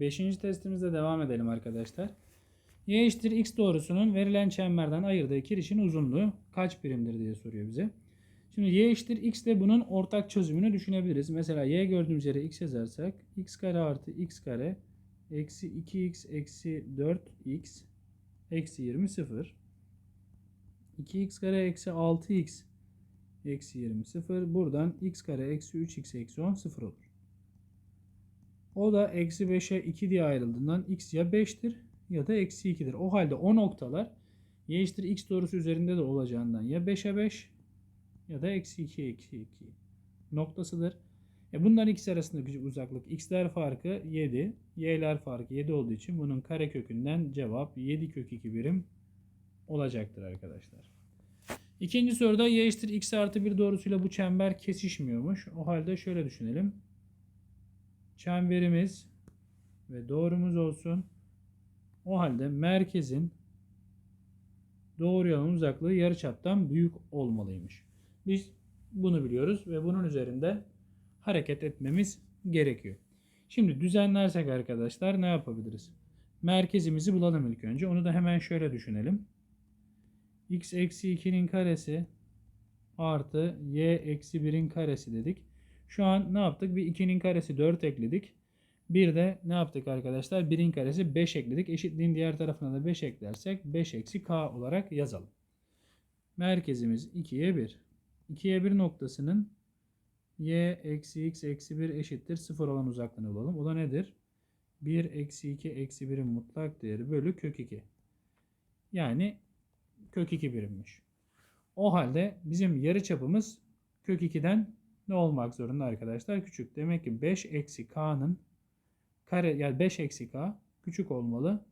Beşinci testimizde devam edelim arkadaşlar. Y eşittir x doğrusunun verilen çemberden ayırdığı kirişin uzunluğu kaç birimdir diye soruyor bize. Şimdi y eşittir x de bunun ortak çözümünü düşünebiliriz. Mesela y gördüğümüz yere x yazarsak x kare artı x kare eksi 2x eksi 4x eksi 20 0. 2x kare eksi 6x eksi 20 0. Buradan x kare eksi 3x eksi 10 0 olur. O da eksi 5'e 2 diye ayrıldığından x ya 5'tir ya da eksi 2'dir. O halde o noktalar y eşittir x doğrusu üzerinde de olacağından ya 5'e 5 ya da eksi 2'ye eksi 2 noktasıdır. E bunların ikisi arasındaki uzaklık x'ler farkı 7, y'ler farkı 7 olduğu için bunun kare kökünden cevap 7 kök 2 birim olacaktır arkadaşlar. İkinci soruda y eşittir x artı 1 doğrusuyla bu çember kesişmiyormuş. O halde şöyle düşünelim. Çemberimiz ve doğrumuz olsun. O halde merkezin doğru yan uzaklığı yarıçaptan büyük olmalıymış. Biz bunu biliyoruz ve bunun üzerinde hareket etmemiz gerekiyor. Şimdi düzenlersek arkadaşlar ne yapabiliriz? Merkezimizi bulalım ilk önce. Onu da hemen şöyle düşünelim. x eksi 2'nin karesi artı y eksi 1'in karesi dedik. Şu an ne yaptık? Bir 2'nin karesi 4 ekledik. Bir de ne yaptık arkadaşlar? 1'in karesi 5 ekledik. Eşitliğin diğer tarafına da 5 eklersek 5 eksi k olarak yazalım. Merkezimiz 2'ye 1. 2'ye 1 noktasının y eksi x eksi 1 eşittir 0 olan uzaklığını bulalım. O da nedir? 1 eksi 2 eksi 1'in mutlak değeri bölü kök 2. Yani kök 2 birimmiş. O halde bizim yarı çapımız kök 2'den ne olmak zorunda arkadaşlar? Küçük. Demek ki 5 eksi k'nın kare yani 5 eksi k küçük olmalı.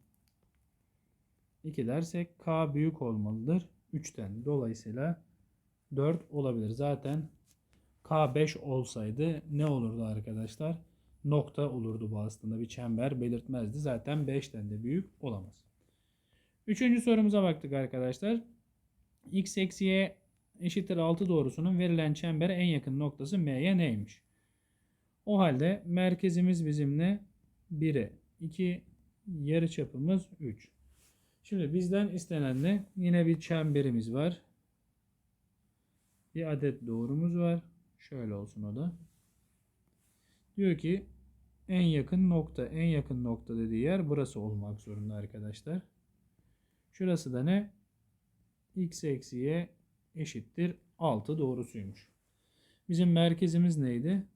2 dersek k büyük olmalıdır. 3'ten. Dolayısıyla 4 olabilir. Zaten k 5 olsaydı ne olurdu arkadaşlar? Nokta olurdu bu aslında. Bir çember belirtmezdi. Zaten 5'ten de büyük olamaz. Üçüncü sorumuza baktık arkadaşlar. x eksi y eşittir 6 doğrusunun verilen çembere en yakın noktası m'ye neymiş? O halde merkezimiz bizim ne? 1'e 2 yarı çapımız 3. Şimdi bizden istenen ne? Yine bir çemberimiz var. Bir adet doğrumuz var. Şöyle olsun o da. Diyor ki en yakın nokta, en yakın nokta dediği yer burası olmak zorunda arkadaşlar. Şurası da ne? x eksi y eşittir 6 doğrusuymuş. Bizim merkezimiz neydi?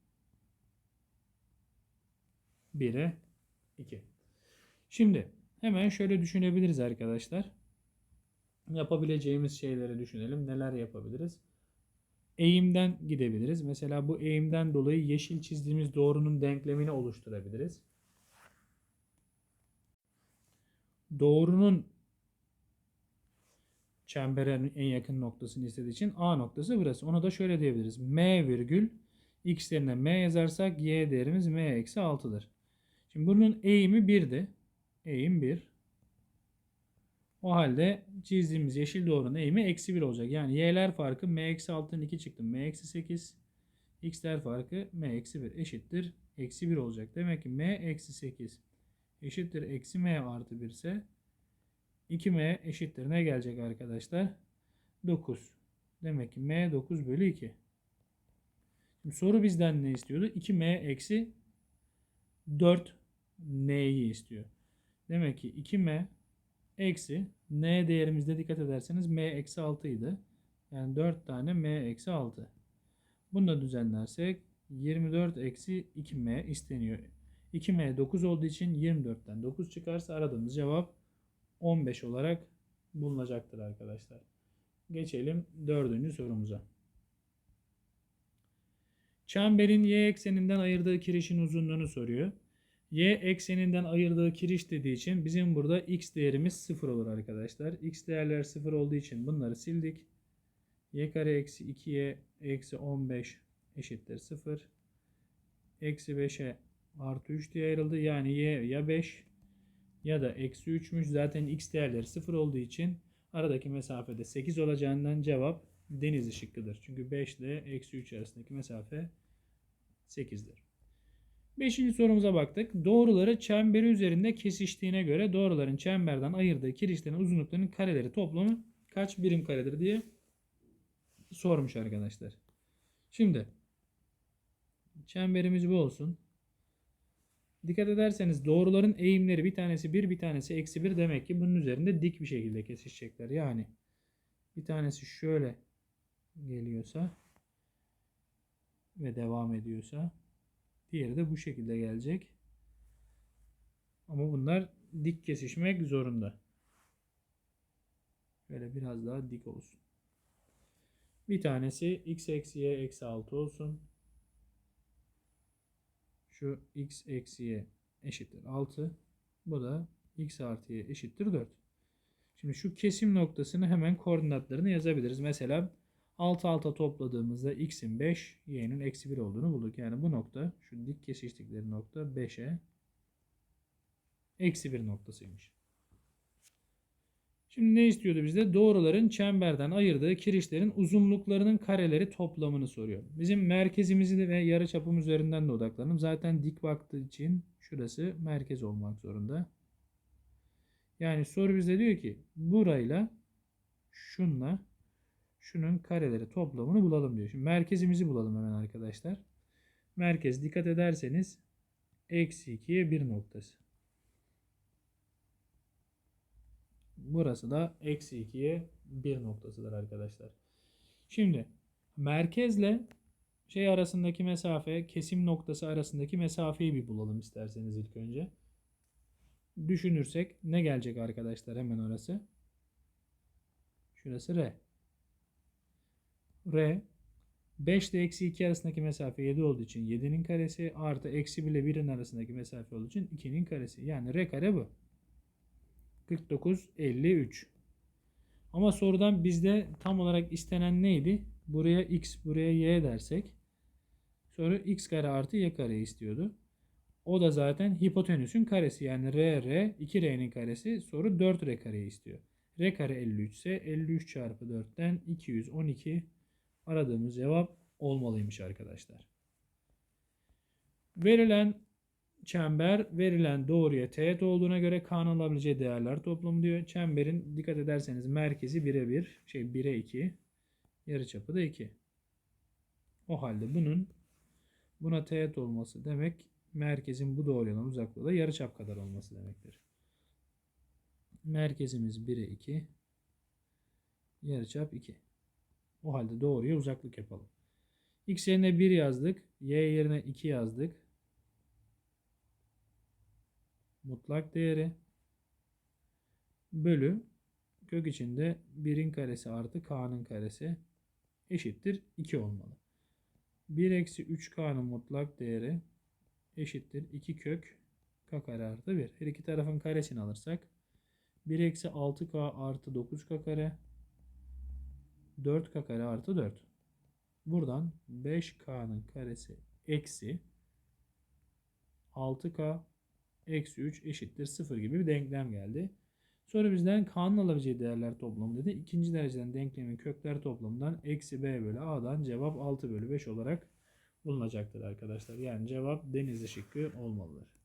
1'e 2. Şimdi hemen şöyle düşünebiliriz arkadaşlar. Yapabileceğimiz şeyleri düşünelim. Neler yapabiliriz? Eğimden gidebiliriz. Mesela bu eğimden dolayı yeşil çizdiğimiz doğrunun denklemini oluşturabiliriz. Doğrunun çemberin en yakın noktasını istediği için A noktası burası. Ona da şöyle diyebiliriz. M virgül x yerine M yazarsak y değerimiz M eksi 6'dır. Şimdi bunun eğimi 1'di. Eğim 1. O halde çizdiğimiz yeşil doğrunun eğimi eksi 1 olacak. Yani y'ler farkı m eksi 6'dan 2 çıktı. m eksi 8. x'ler farkı m eksi 1 eşittir. Eksi 1 olacak. Demek ki m eksi 8 eşittir. Eksi m artı 1 ise 2m eşittir. Ne gelecek arkadaşlar? 9. Demek ki m 9 bölü 2. Şimdi soru bizden ne istiyordu? 2m eksi 4 n'yi istiyor. Demek ki 2m eksi n değerimizde dikkat ederseniz m eksi 6 idi. Yani 4 tane m eksi 6. Bunu da düzenlersek 24 eksi 2m isteniyor. 2m 9 olduğu için 24'ten 9 çıkarsa aradığımız cevap 15 olarak bulunacaktır arkadaşlar. Geçelim dördüncü sorumuza. Çemberin y ekseninden ayırdığı kirişin uzunluğunu soruyor. Y ekseninden ayırdığı kiriş dediği için bizim burada x değerimiz 0 olur arkadaşlar. X değerler 0 olduğu için bunları sildik. Y kare eksi 2y eksi 15 eşittir 0. Eksi 5'e artı 3 diye ayrıldı. Yani y ya 5 ya da eksi 3'müş. Zaten x değerleri 0 olduğu için aradaki mesafede 8 olacağından cevap deniz şıkkıdır. Çünkü 5 ile eksi 3 arasındaki mesafe 8'dir. Beşinci sorumuza baktık. Doğruları çemberi üzerinde kesiştiğine göre doğruların çemberden ayırdığı kirişlerin uzunluklarının kareleri toplamı kaç birim karedir diye sormuş arkadaşlar. Şimdi çemberimiz bu olsun. Dikkat ederseniz doğruların eğimleri bir tanesi 1 bir tanesi eksi 1 demek ki bunun üzerinde dik bir şekilde kesişecekler. Yani bir tanesi şöyle geliyorsa ve devam ediyorsa diğeri de bu şekilde gelecek. Ama bunlar dik kesişmek zorunda. Böyle biraz daha dik olsun. Bir tanesi x eksi y eksi 6 olsun. Şu x eksi y eşittir 6. Bu da x artı y eşittir 4. Şimdi şu kesim noktasını hemen koordinatlarını yazabiliriz. Mesela 6 alta topladığımızda x'in 5, y'nin eksi 1 olduğunu bulduk. Yani bu nokta şu dik kesiştikleri nokta 5'e eksi 1 noktasıymış. Şimdi ne istiyordu bizde? Doğruların çemberden ayırdığı kirişlerin uzunluklarının kareleri toplamını soruyor. Bizim merkezimizi ve yarıçapım üzerinden de odaklanalım. Zaten dik baktığı için şurası merkez olmak zorunda. Yani soru bize diyor ki burayla şunla şunun kareleri toplamını bulalım diyor. Şimdi merkezimizi bulalım hemen arkadaşlar. Merkez dikkat ederseniz eksi 2'ye 1 noktası. Burası da eksi 2'ye 1 noktasıdır arkadaşlar. Şimdi merkezle şey arasındaki mesafe, kesim noktası arasındaki mesafeyi bir bulalım isterseniz ilk önce. Düşünürsek ne gelecek arkadaşlar hemen orası? Şurası R. R 5 ile eksi 2 arasındaki mesafe 7 olduğu için 7'nin karesi artı eksi 1 ile 1'in arasındaki mesafe olduğu için 2'nin karesi. Yani R kare bu. 49, 53. Ama sorudan bizde tam olarak istenen neydi? Buraya x, buraya y dersek soru x kare artı y kare istiyordu. O da zaten hipotenüsün karesi yani r, r, 2r'nin karesi soru 4r kareyi istiyor. r kare 53 ise 53 çarpı 4'ten 212 aradığımız cevap olmalıymış arkadaşlar. Verilen çember verilen doğruya teğet olduğuna göre K'nın alabileceği değerler toplamı diyor. Çemberin dikkat ederseniz merkezi 1'e 1, şey 1'e 2, yarıçapı da 2. O halde bunun buna teğet olması demek merkezin bu doğruya olan uzaklığı da yarıçap kadar olması demektir. Merkezimiz 1'e 2, yarıçap 2. O halde doğruya uzaklık yapalım. X yerine 1 yazdık, Y yerine 2 yazdık. Mutlak değeri bölü kök içinde 1'in karesi artı k'nın karesi eşittir 2 olmalı. 1 eksi 3k'nın mutlak değeri eşittir 2 kök k kare artı 1. Her iki tarafın karesini alırsak 1 eksi 6k artı 9k kare 4k kare artı 4. Buradan 5k'nın karesi eksi 6k eksi 3 eşittir 0 gibi bir denklem geldi. Sonra bizden K'nın alabileceği değerler toplamı dedi. İkinci dereceden denklemin kökler toplamından eksi B bölü A'dan cevap 6 bölü 5 olarak bulunacaktır arkadaşlar. Yani cevap denizli şıkkı olmalıdır.